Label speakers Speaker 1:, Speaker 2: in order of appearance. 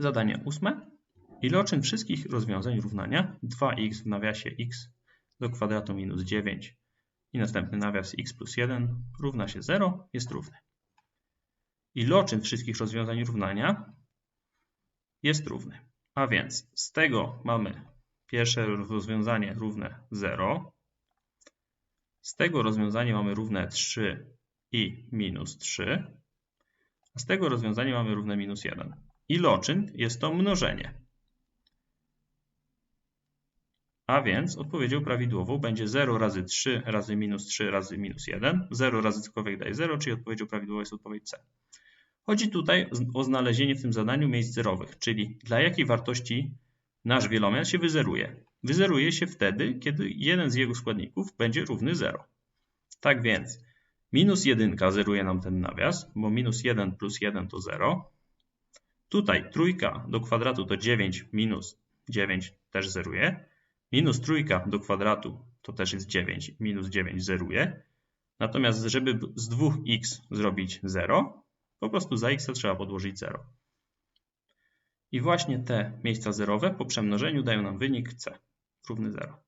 Speaker 1: Zadanie ósme. Iloczyn wszystkich rozwiązań równania 2x w nawiasie x do kwadratu minus 9 i następny nawias x plus 1 równa się 0 jest równy. Iloczyn wszystkich rozwiązań równania jest równy. A więc z tego mamy pierwsze rozwiązanie równe 0. Z tego rozwiązania mamy równe 3 i minus 3. A z tego rozwiązania mamy równe minus 1. Iloczyn jest to mnożenie. A więc odpowiedzią prawidłową będzie 0 razy 3 razy minus 3 razy minus 1. 0 razy cokolwiek daje 0, czyli odpowiedzią prawidłową jest odpowiedź C. Chodzi tutaj o znalezienie w tym zadaniu miejsc zerowych, czyli dla jakiej wartości nasz wielomian się wyzeruje. Wyzeruje się wtedy, kiedy jeden z jego składników będzie równy 0. Tak więc minus 1 zeruje nam ten nawias, bo minus 1 plus 1 to 0. Tutaj trójka do kwadratu to 9 minus 9 też zeruje. Minus trójka do kwadratu to też jest 9, minus 9 zeruje. Natomiast żeby z 2x zrobić 0, po prostu za x trzeba podłożyć 0. I właśnie te miejsca zerowe po przemnożeniu dają nam wynik c równy 0.